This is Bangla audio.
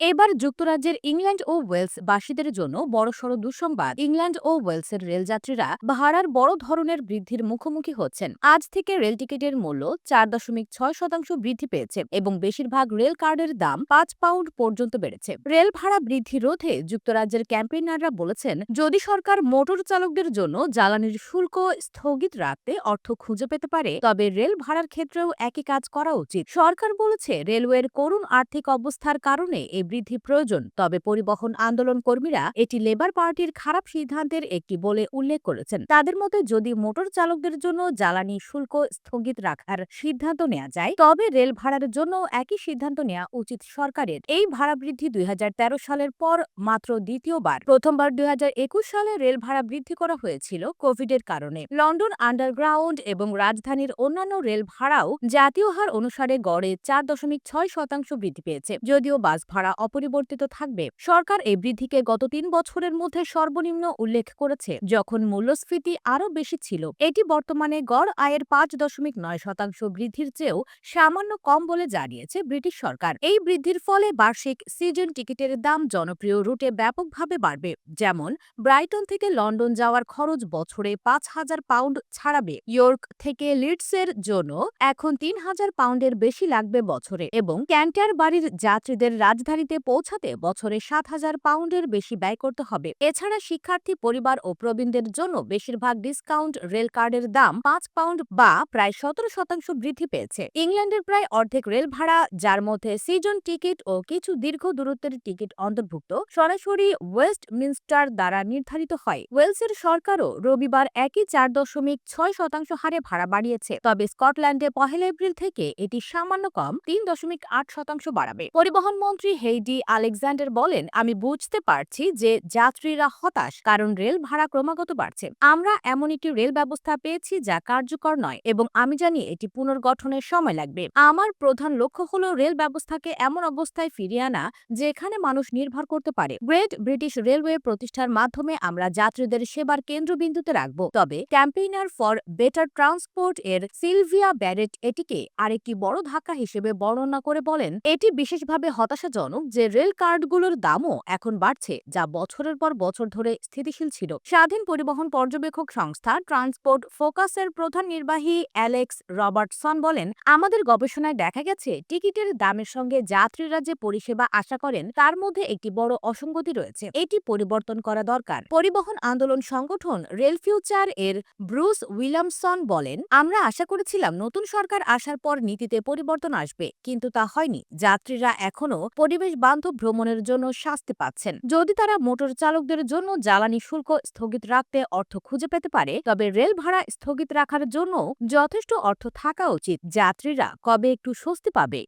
এবার যুক্তরাজ্যের ইংল্যান্ড ও ওয়েলস বাসীদের জন্য বড়সড় দুঃসংবাদ। ইংল্যান্ড ও ওয়েলসের রেলযাত্রীরা ভাড়ার বড় ধরনের বৃদ্ধির মুখোমুখি হচ্ছেন। আজ থেকে রেল টিকিটের মূল্য চার দশমিক ছয় শতাংশ বৃদ্ধি পেয়েছে এবং বেশিরভাগ রেল কার্ডের দাম পাঁচ পাউন্ড পর্যন্ত বেড়েছে। রেল ভাড়া বৃদ্ধি রোধে যুক্তরাজ্যের ক্যাম্পেইনাররা বলেছেন, যদি সরকার মোটর চালকদের জন্য জ্বালানির শুল্ক স্থগিত রাখতে অর্থ খুঁজে পেতে পারে, তবে রেল ভাড়ার ক্ষেত্রেও একই কাজ করা উচিত। সরকার বলেছে, রেলওয়ের করুণ আর্থিক অবস্থার কারণে এই বৃদ্ধি প্রয়োজন। তবে পরিবহন আন্দোলন কর্মীরা এটি লেবার পার্টির খারাপ সিদ্ধান্তের একটি বলে উল্লেখ করেছেন। তাদের মতে, যদি মোটর চালকদের জন্য জ্বালানি শুল্ক স্থগিত রাখার সিদ্ধান্ত নেওয়া যায়, তবে রেল ভাড়ার জন্য একই সিদ্ধান্ত নেওয়া উচিত সরকারের। এই ভাড়া বৃদ্ধি দুই সালের পর মাত্র দ্বিতীয়বার। প্রথমবার দুই হাজার একুশ সালে রেল ভাড়া বৃদ্ধি করা হয়েছিল কোভিডের কারণে। লন্ডন আন্ডারগ্রাউন্ড এবং রাজধানীর অন্যান্য রেল ভাড়াও জাতীয় হার অনুসারে গড়ে চার দশমিক ছয় শতাংশ বৃদ্ধি পেয়েছে। যদিও বাস ভাড়া অপরিবর্তিত থাকবে। সরকার এই বৃদ্ধিকে গত তিন বছরের মধ্যে সর্বনিম্ন উল্লেখ করেছে, যখন মূল্যস্ফীতি আরও বেশি ছিল। এটি বর্তমানে গড় আয়ের পাঁচ দশমিক নয় শতাংশ বৃদ্ধির চেয়েও সামান্য কম বলে জানিয়েছে ব্রিটিশ সরকার। এই বৃদ্ধির ফলে বার্ষিক সিজন টিকিটের দাম জনপ্রিয় রুটে ব্যাপকভাবে বাড়বে। যেমন, ব্রাইটন থেকে লন্ডন যাওয়ার খরচ বছরে পাঁচ হাজার পাউন্ড ছাড়াবে। ইয়র্ক থেকে লিডসের জন্য এখন তিন হাজার পাউন্ডের বেশি লাগবে বছরে। এবং ক্যান্টারবাড়ির যাত্রীদের রাজধানীতে পৌঁছাতে বছরে সাত হাজার পাউন্ডের বেশি ব্যয় করতে হবে। এছাড়া শিক্ষার্থী, পরিবার ও প্রবীণদের জন্য বেশিরভাগ ডিসকাউন্ট রেল কার্ডের দাম পাঁচ পাউন্ড বা প্রায় সতেরো শতাংশ বৃদ্ধি পেয়েছে। ইংল্যান্ডের প্রায় অর্ধেক রেল ভাড়া, যার মধ্যে সিজন টিকিট ও কিছু দীর্ঘ দূরত্বের টিকিট অন্তর্ভুক্ত সরাসরি ওয়েস্ট মিনস্টার দ্বারা নির্ধারিত হয়। ওয়েলসের সরকারও রবিবার একই চার দশমিক ছয় শতাংশ হারে ভাড়া বাড়িয়েছে। তবে স্কটল্যান্ডে পহেলা এপ্রিল থেকে এটি সামান্য কম, তিন দশমিক আট শতাংশ বাড়াবে। পরিবহন মন্ত্রী হেইডি আলেকজান্ডার বলেন, আমি বুঝতে পারছি যে যাত্রীরা হতাশ, কারণ রেল ভাড়া ক্রমাগত বাড়ছে। আমরা এমন একটি রেল ব্যবস্থা পেয়েছি যা কার্যকর নয় এবং আমি জানি এটি পুনর্গঠনের সময় লাগবে। আমার প্রধান লক্ষ্য হল রেল ব্যবস্থাকে এমন অবস্থায় ফিরিয়ে আনা যেখানে মানুষ নির্ভর করতে পারে। গ্রেট ব্রিটিশ রেলওয়ে প্রতিষ্ঠার মাধ্যমে আমরা যাত্রীদের সেবার কেন্দ্রবিন্দুতে রাখব। তবে ক্যাম্পেইনার ফর বেটার ট্রান্সপোর্ট এর সিলভিয়া ব্যারেট এটিকে আরেকটি বড় ধাক্কা হিসেবে বর্ণনা করে বলেন, এটি বিশেষভাবে হতাশাজনক যে রেল কার্ডগুলোর দামও এখন বাড়ছে, যা বছরের পর বছর ধরে স্থিতিশীল ছিল। স্বাধীন পরিবহন পর্যবেক্ষক সংস্থা ট্রান্সপোর্ট ফোকাসের প্রধান নির্বাহী অ্যালেক্স রবার্টসন বলেন, আমাদের গবেষণায় দেখা গেছে, টিকিটের দামের সঙ্গে যাত্রীরা যে পরিষেবা আশা করেন, তার মধ্যে একটি বড় অসঙ্গতি রয়েছে। এটি পরিবর্তন করা দরকার। পরিবহন আন্দোলন সংগঠন রেল ফিউচার এর ব্রুস উইলিয়ামসন বলেন, আমরা আশা করেছিলাম নতুন সরকার আসার পর নীতিতে পরিবর্তন আসবে, কিন্তু তা হয়নি। যাত্রীরা এখনও পরিবেশ বান্ধব ভ্রমণের জন্য শাস্তি পাচ্ছেন। যদি তারা মোটর চালকদের জন্য জ্বালানি শুল্ক স্থগিত রাখতে অর্থ খুঁজে পেতে পারে, তবে রেল ভাড়া স্থগিত রাখার জন্য যথেষ্ট অর্থ থাকা উচিত যাত্রীরা কবে একটু স্বস্তি পাবে।